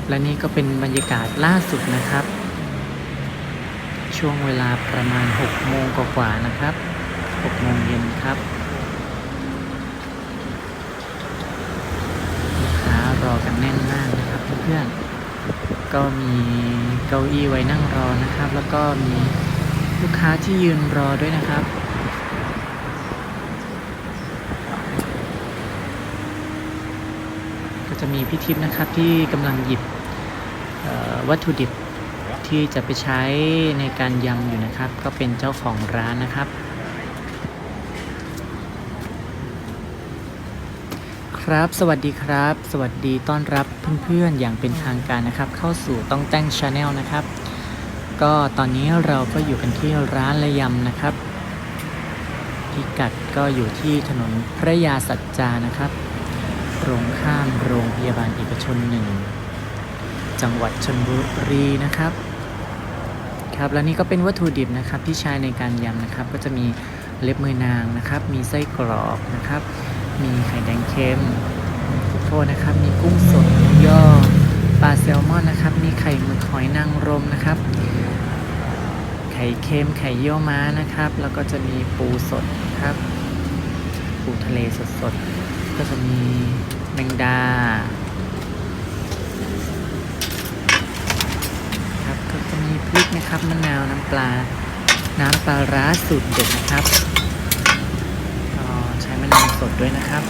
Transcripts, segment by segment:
ครับ และนี่ก็เป็นบรรยากาศล่าสุดนะครับ ช่วงเวลาประมาณ 6 โมงกว่าๆนะครับ 6 โมงเย็นครับลูกค้ารอกันแน่นมากนะครับเพื่อนๆก็มีเก้าอี้ไว้นั่งรอนะครับ แล้วก็มีลูกค้าที่ยืนรอด้วยนะครับ ก็จะมีพี่ทิพย์นะครับที่กำลังหยิบวัตถุดิบที่จะไปใช้ในการยำอยู่นะครับ ก็เป็นเจ้าของร้านนะครับ ครับ สวัสดีครับ สวัสดีต้อนรับเพื่อนๆอย่างเป็นทางการนะครับ เข้าสู่ต้องแต่งชาแนลนะครับ ก็ตอนนี้เราก็อยู่กันที่ร้านละยำนะครับพิกัดก็อยู่ที่ถนนพระยาสัจจานะครับ รงข้ามโรงพยาบาลเอกชนหนึ่ง จังหวัดชลบุรีนะครับ ครับแล้วนี่ก็เป็นวัตถุดิบนะครับที่ใช้ในการยำนะครับ ก็จะมีเล็บมือนางนะครับ มีไส้กรอกนะครับ มีไข่แดงเค็มโทษนะครับ มีกุ้งสดย่อปลาแซลมอนนะครับ มีไข่หมึกหอยนางรมนะครับ ไข่เค็มไข่เยี่ยวม้านะครับ แล้วก็จะมีปูสดครับ ปูทะเลสดๆ ก็จะมี มงดาครับก็จะมีพริกนะครับมะนาวน้ำปลา น้ำปลาร้าสูตรเด็ดนะครับก็ใช้มะนาวสดด้วยนะครับ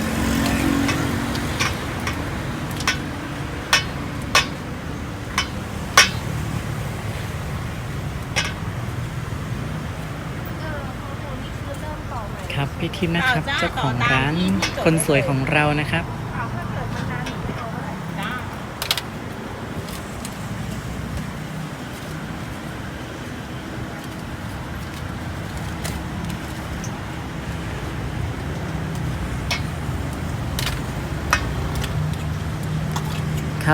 ครับพี่ทิพย์นะครับเจ้าของร้านคนสวยของเรานะครับ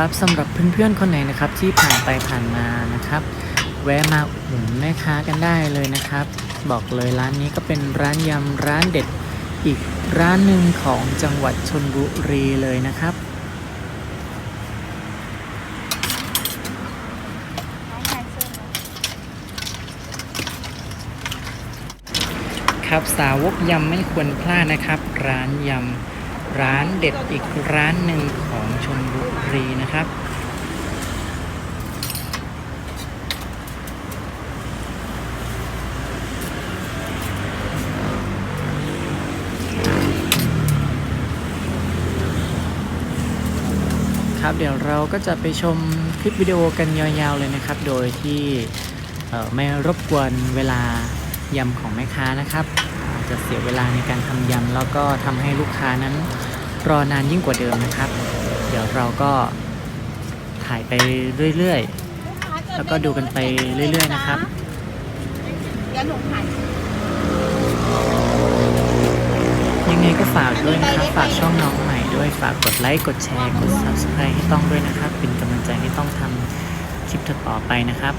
ครับสำหรับเพื่อนๆคนไหนนะครับที่ผ่านไปผ่านมานะครับ แวะมาอุดหนุนแม่ค้ากันได้เลยนะครับ บอกเลยร้านนี้ก็เป็นร้านยำร้านเด็ดอีกร้านหนึ่งของจังหวัดชนบุรีเลยนะครับครับสาวกยำไม่ควรพลาดนะครับ ร้านยำ ร้านเด็ดอีกร้านหนึ่งของชนบุรีนะครับครับเดี๋ยวเราก็จะไปชมคลิปวิดีโอกันยาวๆเลยนะครับ โดยที่ไม่รบกวนเวลายำของแม่ค้านะครับ จะเสียเวลาในการทำยำแล้วก็ทำให้ลูกค้านั้นรอนานยิ่งกว่าเดิมนะครับ เดี๋ยวเราก็ถ่ายไปเรื่อยๆ แล้วก็ดูกันไปเรื่อยๆนะครับยังไงก็ฝากด้วยนะครับ ฝากช่องน้องใหม่ด้วย ฝากกดไลค์ กดแชร์ กด subscribe ให้ต้องด้วยนะครับ เป็นกำลังใจให้ต้องทำคลิปต่อไปนะครับ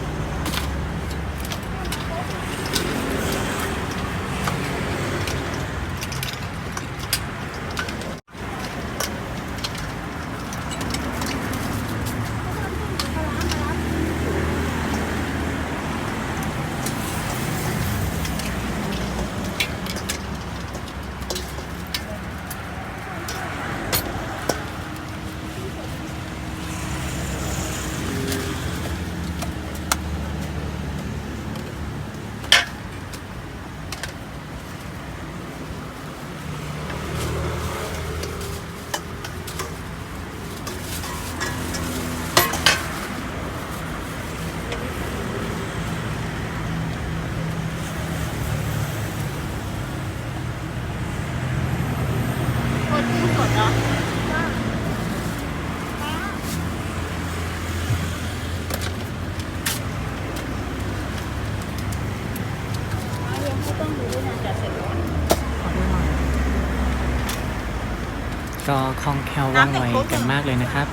ก็คล่องแคล่วว่องไวกันมากเลยนะครับ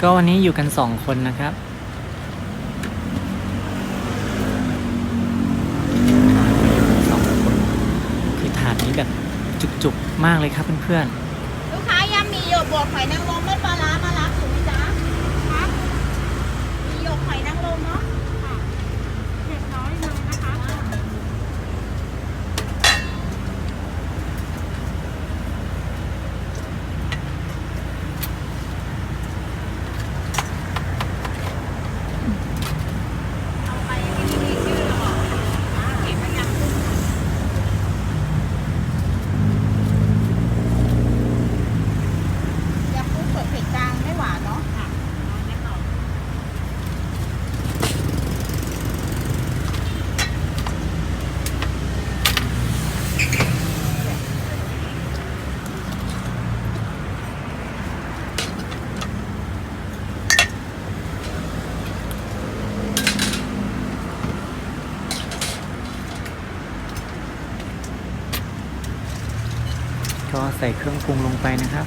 ก็วันนี้อยู่กันสองคนนะครับสองคนคือถาดนี้แบบจุกๆมากเลยครับเพื่อนๆลูกค้ายำมีโยบวกหอยนางรมไม่ปลาร้ามารัาสูกไจ๊ะครับมีโยบหอยนางรมเนาะ ใส่เครื่องปรุงลงไปนะครับ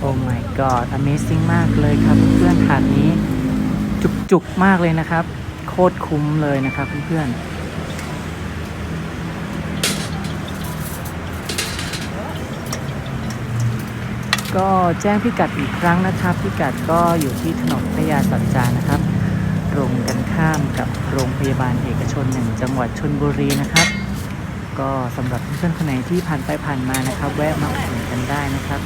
โอ้ my god amazing มากเลยครับเพื่อนๆถาดนี้จุกๆมากเลยนะครับ โคตรคุ้มเลยนะครับเพื่อนๆก็แจ้งพิกัดอีกครั้งนะครับ พิกัดก็อยู่ที่ถนนพยาสัจจานะครับตรงกันข้ามกับโรงพยาบาลเอกชนหนึ่งจังหวัดชนบุรีนะครับ ก็สำหรับเพื่อนๆคนไหนที่ผ่านไปผ่านมานะครับ แวะมาอุดหนุนกันได้นะครับ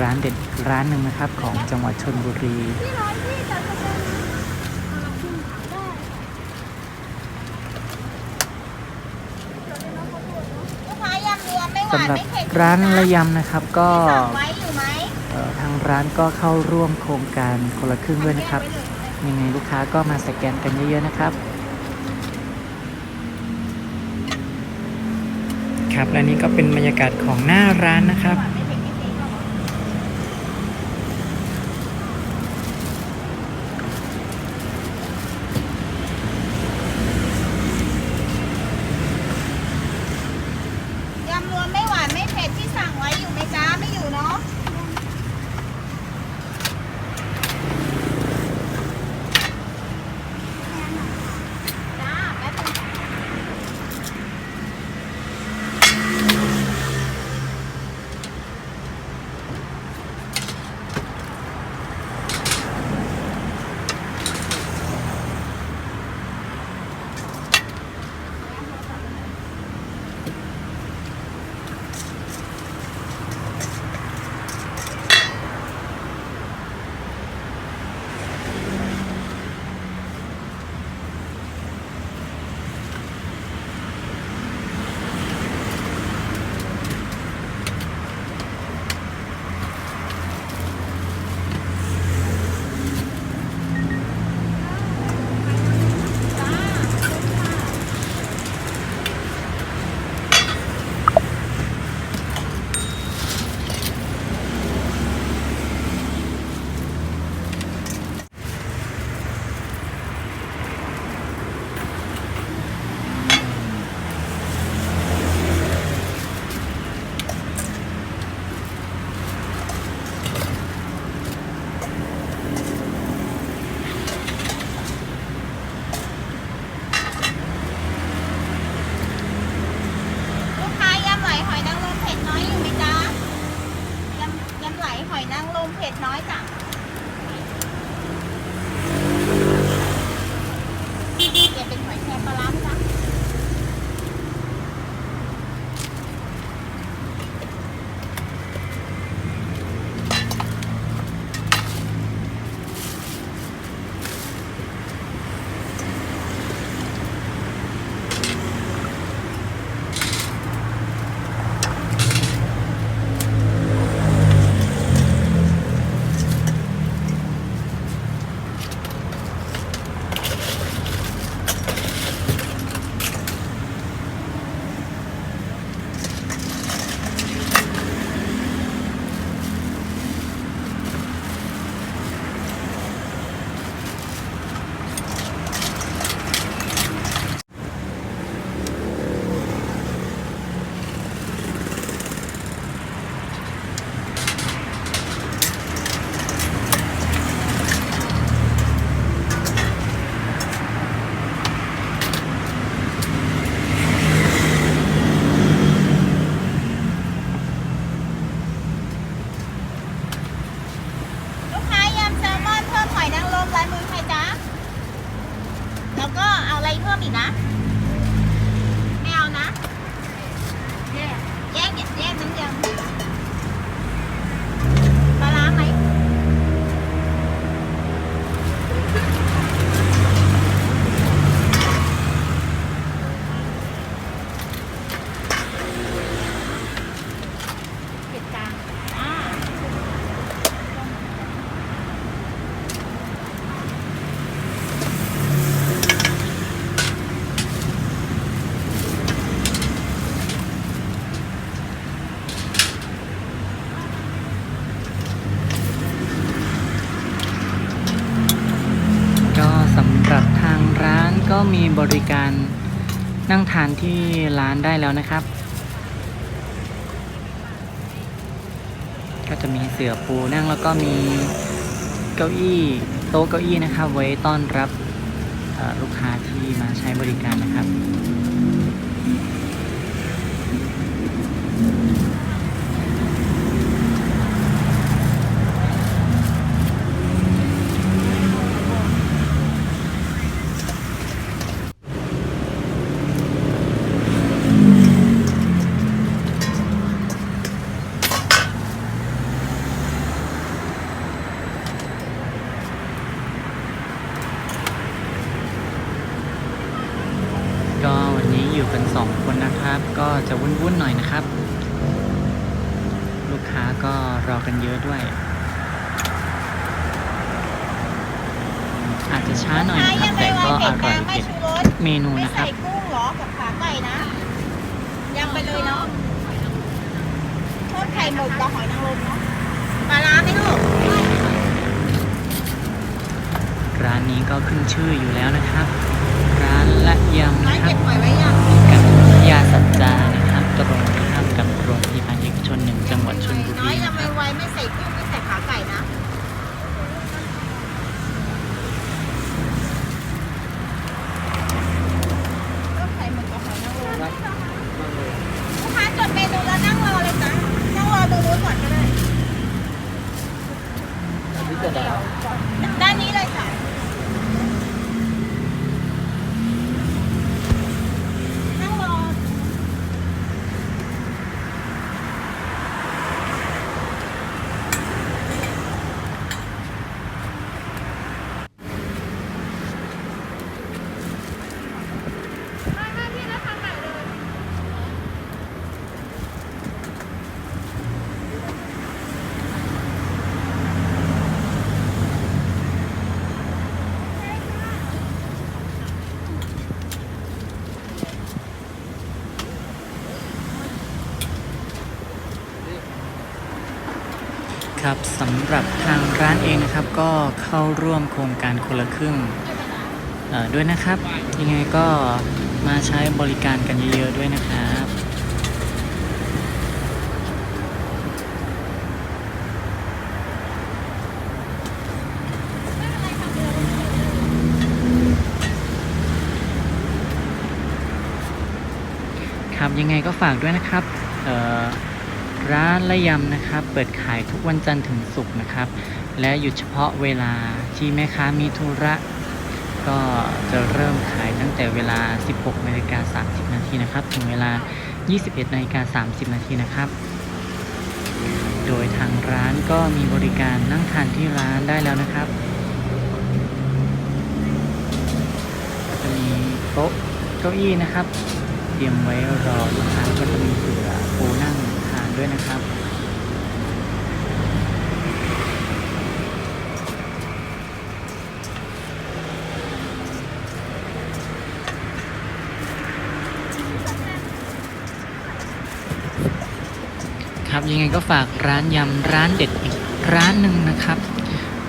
ร้านเด็ดร้านหนึ่งนะครับของจังหวัดชนบุรีพี่ร้อยพี่จะทำไมเอาน้ำขึ้นได้ลูกค้ายำรวมไม่หวาสำนหรับไม่เผ็ดร้านนะระยำนะครับก็สั่งไว้อยู่ไหมเอ่อทางร้านก็เข้าร่วมโครงการคนละครึ่งด้วยนะครับ ยังไงลูกค้าก็มาสแกนกันเยอะๆนะครับ ครับและนี่ก็เป็นบรรยากาศของหน้าร้านนะครับ หวานไม่ บริการนั่งทานที่ร้านได้แล้วนะครับ ก็จะมีเสือปูนั่งแล้วก็มีเก้าอี้โต๊ะเก้าอี้นะครับ ไว้ต้อนรับลูกค้าที่มาใช้บริการนะครับ สองคนนะครับ ก็จะวุ่นๆหน่อยนะครับ ลูกค้าก็รอกันเยอะด้วย อาจจะช้าหน่อยนะครับ แต่ก็อร่อยไม่เด็ดชูรสเมนูไม่นะครับใส่กุ้งเหรอกับขาไก่นะยำไปเลยเนาะทอดไข่หมึกกับหอยนางรมเนาะปลาร้าไหมลูกร้านนี้ก็ขึ้นชื่ออยู่แล้วนะครับ ร้านละยำร้านนะครัเก็บบ หอยไว้ยัง กับยาสัจจานะครับตรงข้ามกับโรงพยาบาลเอกชนหนึ่งจังหวัดชลบุ น้อ รี ย นะ ยำ ครับ ไวๆไม่ใส่กุ้งไม่ใส่ขาไก่นะ ก็ไข่หมึกกับหอยนางรมลูกค้าจดเมนูแล้วนั่งรอเลยจ้ะนั่งรอดูนู้นก่อนก็ได้ ด้านนี้เลยจ้ะนั่งรอ ครับสำหรับทางร้านเองนะครับก็เข้าร่วมโครงการคนละครึ่งด้วยนะครับ ยังไงก็มาใช้บริการกันเยอะๆด้วยนะครับครับยังไงก็ฝากด้วยนะครับ ร้านละยำนะครับ เปิดขายทุกวันจันทร์ถึงศุกร์นะครับ และหยุดเฉพาะเวลาที่แม่ค้ามีธุระ ก็จะเริ่มขายตั้งแต่เวลา 16นาฬิกา30นาทีนะครับ ถึงเวลา 21นาฬิกา30นาทีนะครับ โดยทางร้านก็มีบริการนั่งทานที่ร้านได้แล้วนะครับจะมีโต๊ะเก้าอี้นะครับ เตรียมไว้รอลูกค้าก็จะมีเสือปูนั่งทา ด้วยนะครับ ครับยังไงก็ฝากร้านยำร้านเด็ดอีกร้านหนึ่งนะครับ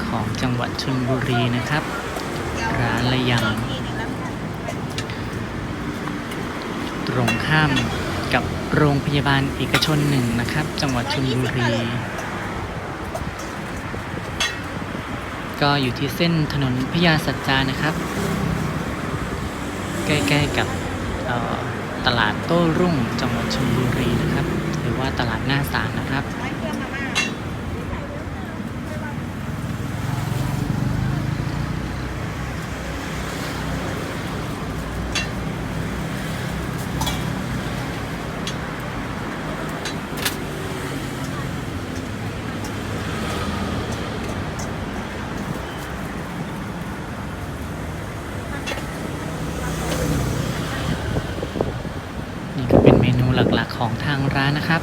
ของจังหวัดชลบุรีนะครับ ร้านละยำตรงข้าม โรงพยาบาลเอกชนหนึ่งนะครับ จังหวัดชลบุรี ก็อยู่ที่เส้นถนนพญาสัจจานะครับ ใกล้ๆกับตลาดโต้รุ่งจังหวัดชลบุรีนะครับ หรือว่าตลาดหน้าศาลนะครับ ร้านเครื่องมาม่า หลักๆของทางร้านนะครับ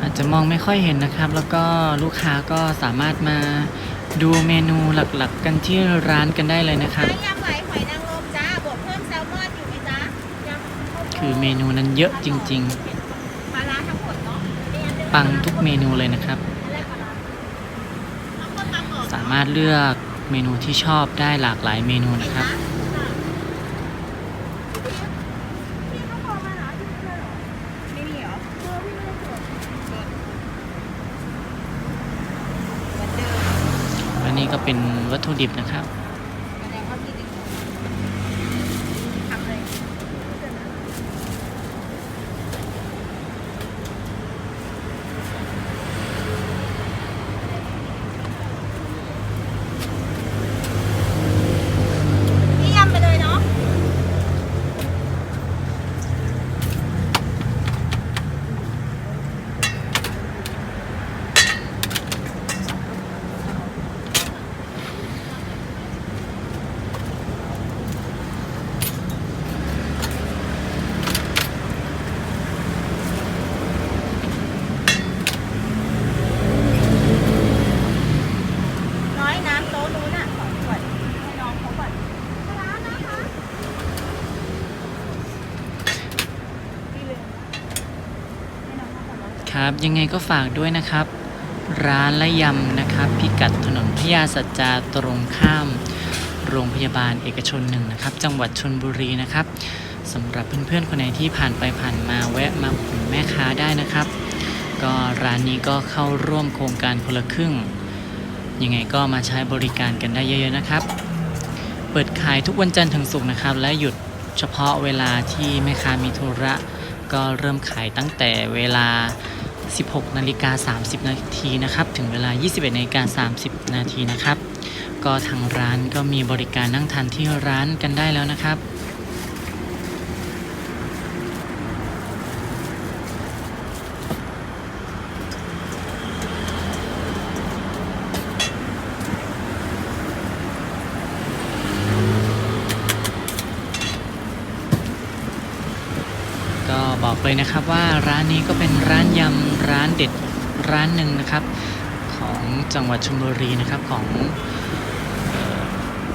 อาจจะมองไม่ค่อยเห็นนะครับ แล้วก็ลูกค้าก็สามารถมาดูเมนูหลักๆ กันที่ร้านกันได้เลยนะครับ ยำไหลหอยนางรมจ้าบวกเพิ่มแซลมอนอยู่ไหมจ๊ะยำคือเมนูนั้นเยอะจริง ปลาร้าทั้งหมดเนาะๆปังทุกเมนูเลยนะครับต้องคนมาบอกสามารถเลือกเมนูที่ชอบได้หลากหลายเมนูนะครับพี่เขาโทรมาเหรอไม่มีเหรอเออพี่ไม่ได้กดเหมือนเดิ อันนี้ก็เป็นวัตถุดิบนะครับ แสดงว่าพี่ดึงทำเลยพี่ยำไปเลยเนาะ น้อยน้ำโต๊ะนู้นอะสองขวดให้น้องเขาก่อนร้านนะคะพี่ลืมให้น้องเขาก่อนเนอะ ครับ ยังไงก็ฝากด้วยนะครับ ร้านละยำนะครับ พิกัดถนนพญาสัจจาตรงข้าม โรงพยาบาลเอกชนหนึ่งนะครับ จังหวัดชนบุรีนะครับสำหรับเพื่อนๆคนไหนที่ผ่านไปผ่านมาแวะมาอุดหนุนแม่ค้าได้นะครับ ก็ร้านนี้ก็เข้าร่วมโครงการคนละครึ่ง ยังไงก็มาใช้บริการกันได้เยอะๆนะครับ เปิดขายทุกวันจันทร์ถึงศุกร์นะครับ และหยุดเฉพาะเวลาที่แม่ค้ามีธุระก็เริ่มขายตั้งแต่เวลา 16นาฬิกา30 นาทีนะครับ ถึงเวลา 21นาฬิกา30 นาทีนะครับ ก็ทางร้านก็มีบริการนั่งทานที่ร้านกันได้แล้วนะครับ ก็บอกเลยนะครับว่าร้านนี้ก็เป็นร้านยำร้านเด็ดร้านหนึ่งนะครับ ของจังหวัดชลบุรีนะครับของ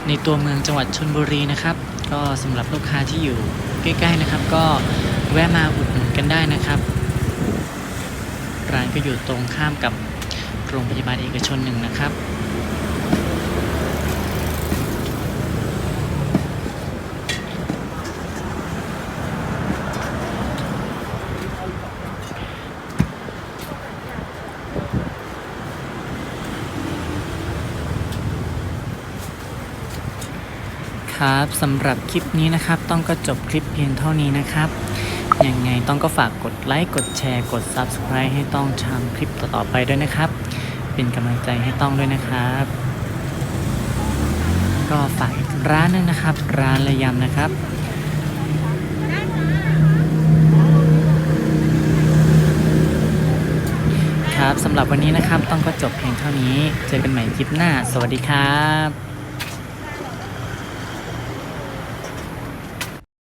ในตัวเมืองจังหวัดชลบุรีนะครับ ก็สำหรับลูกค้าที่อยู่ใกล้ๆนะครับ ก็แวะมาอุดหนุนกันได้นะครับ ร้านก็อยู่ตรงข้ามกับโรงพยาบาลเอกชนหนึ่งนะครับ ครับสำหรับคลิปนี้นะครับ ต้องก็จบคลิปเพียงเท่านี้นะครับ ยังไงต้องก็ฝากกดไลค์กดแชร์กด Subscribe ให้ต้องทำคลิปต่อๆไปด้วยนะครับ เป็นกำลังใจให้ต้องด้วยนะครับ ก็ฝากร้านหนึงนะครับ ร้านระยำนะครับครับสำหรับวันนี้นะครับต้องก็จบเพียงเท่านี้ เจอกันใหม่คลิปหน้า สวัสดีครับ